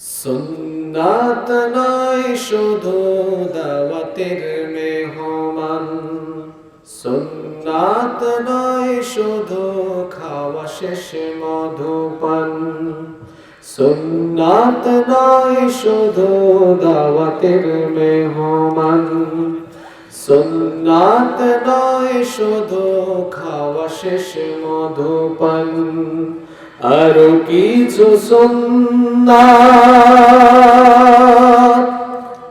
সুন্নাত নয় শুধু দাওয়াতের মেহমান। সুন্নাত নয় শুধু খাওয়া শেষে মধুপান। সুন্নাত নয় শুধু দাওয়াতের মেহমান। সুন্নাত নয় শুধু খাওয়া শেষে মধুপান। আরও কিছু সুন্নাত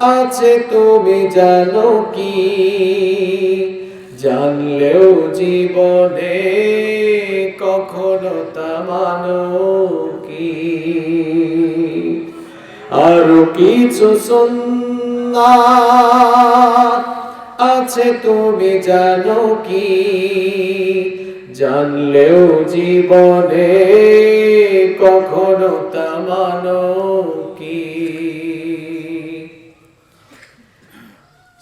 আছে তুমি জানো কি? জানলেও জীবনে কখনো তা মানো কি? আরও কিছু সুন্নাত আছে তুমি জানো কি? জানলেও জীবনে কখনো তা মানো কি?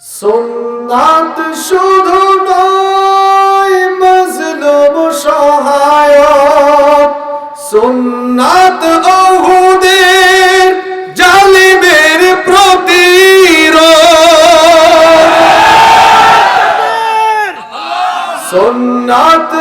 সুন্নাত শুধু নয় মজলুম সহায়ক। সুন্নাত অহুদের জালিমের প্রতিরোধ। সুন্নাত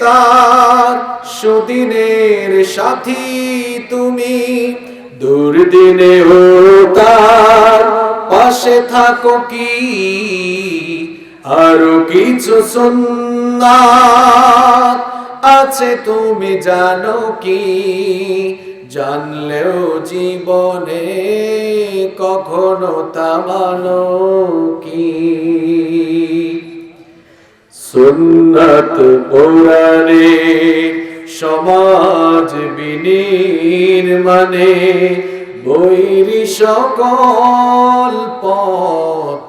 তার সুদিনের সাথী তুমি। দুর্দিনে ও তার পাশে থাকো কি? আরও কিছু সুন্নাত আছে তুমি জানো কি? জানলেও জীবনে কখনো তা মানো কি? সুন্নত কোরআনে, সমাজ বিনির্মাণে, বৈরি সকল পথ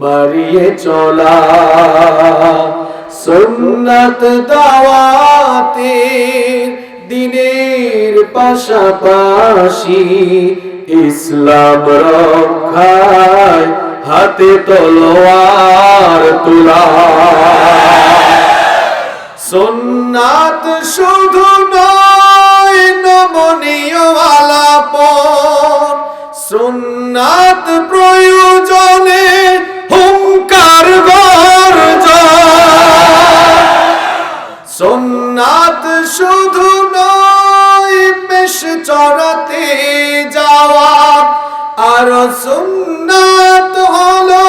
মারিয়ে চলা। সুন্নত দাওয়াতে দিনের পাশাপাশি ইসলাম রক্ষায় হাতে তলোয়ার তুলা। সুন্নাত প্রয়োজনে হুঙ্কার সোননাথ শুধু নয়, বেশ চড়াতে যাওয়া। আর সোননাথ হলো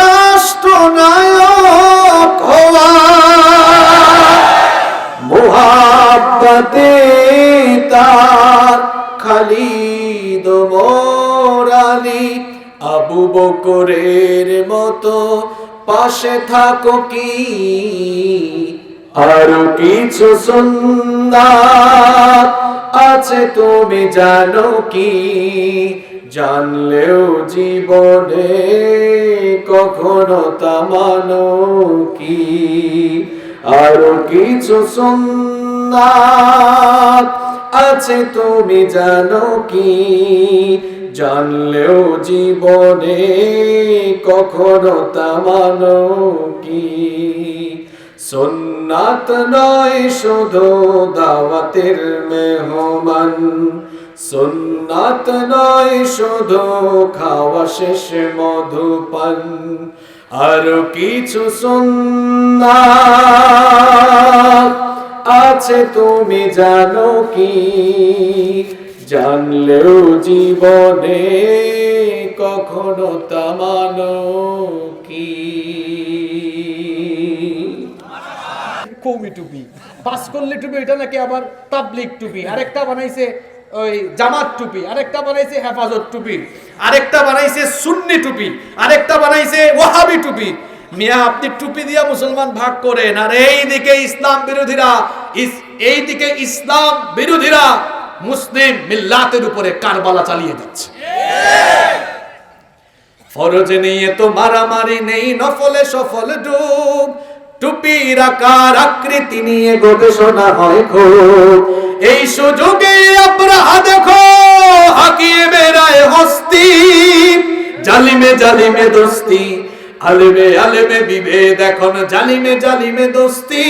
রাষ্ট্রনায়ক হওয়া। মোহাব্বতে তার খালিদ মোরালি আবু বকরের মতো পাশে থাকো কি? আর কিছু সুন্দর আছে তুমি জানো কি? জানলেও জীবনে কখনো তা মানো কি? আর কিছু সুন্দর আছে তুমি জানো কি? জানলেও জীবনে কখনো তা মানো কি? সুন্নাত নয় শুধু দাওয়াতের মেহমান সুন্নাত নয় শুধু খাওয়া শেষে মধুপান। আর কিছু সুন্নাত আছে, তুমি জানো কি? জানলেও জীবনে কখনো তামানো কি? কৌমি টুপি। পাস করলে টুপি এটা নাকি আবার তাবলিক টুপি। আরেকটা বানাইছে ওই জামাত টুপি, আরেকটা বানাইছে হেফাজত টুপি, আরেকটা বানাইছে সুন্নি টুপি, আরেকটা বানাইছে ওয়াহাবি টুপি। মিয়া, আপনি টুপি দিয়া মুসলমান ভাগ করেন, আর এই দিকে ইসলাম বিরোধীরা এই দিকে ইসলাম বিরোধীরা মুসলিম মিল্লাতের উপরে কারবালা চালিয়ে যাচ্ছে। ফরজে নিয়ে তো মারামারি নেই, নফলে সফল ডুব। টুপির আকার আকৃতি নিয়ে গবেষণা হয় খুব। এই সুযোগে আপনারা দেখো হাকিয়ে বেড়ায় হস্তি। জালিমে জালিমে দোস্তি, আলেমে আলেমে বিভেদ এখন জালিমে জালিমে দোস্তি।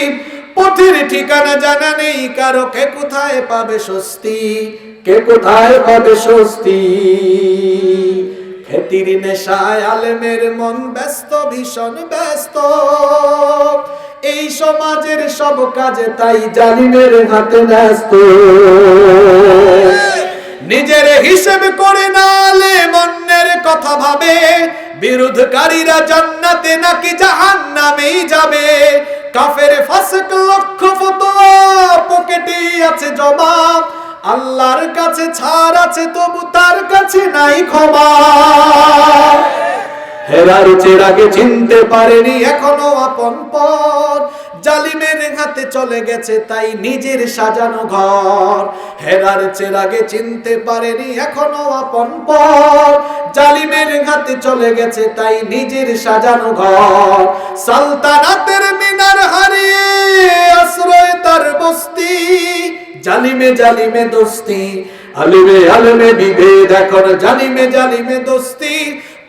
পথের ঠিকানা জানা নেই কারও কে কোথায় পাবে স্বস্তি? কে কোথায় পাবে স্বস্তি? খেতির নেশায় আলেমের মন ব্যস্ত ভীষণ ব্যস্ত। এই সমাজের সব কাজে তাই জালিমের হাতে ব্যস্ত নিজের হিসেব করে নালে মন্নের কথা ভাবে। বিরোধকারীরা জান্নাতে নাকি জাহান্নামেই যাবে। কাফের পকেটে আছে জবাব আল্লাহর কাছে ছাড় আছে তবু তার কাছে নাই ক্ষমা। হেরার চেরাগে চিনতে পারেনি এখনও আপন পর জালিমের হাতে চলে গেছে তাই নিজের সাজানো ঘর। হেরার চেরাগে চিনতে পারেনি এখনও আপন পর জালিমের হাতে চলে গেছে তাই নিজের সাজানো ঘর। সালতানাতের মিনার হারিয়ে আশ্রয় তার বস্তি। জালিমে জালিমে দোস্তি। আলিমে আলমে বিভেদ এখন জালিমে জালিমে দোস্তি।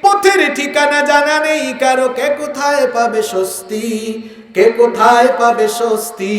পথের ঠিকানা জানা নেই কারও কে কোথায় পাবে স্বস্তি? কে কোথায় পাবে স্বস্তি?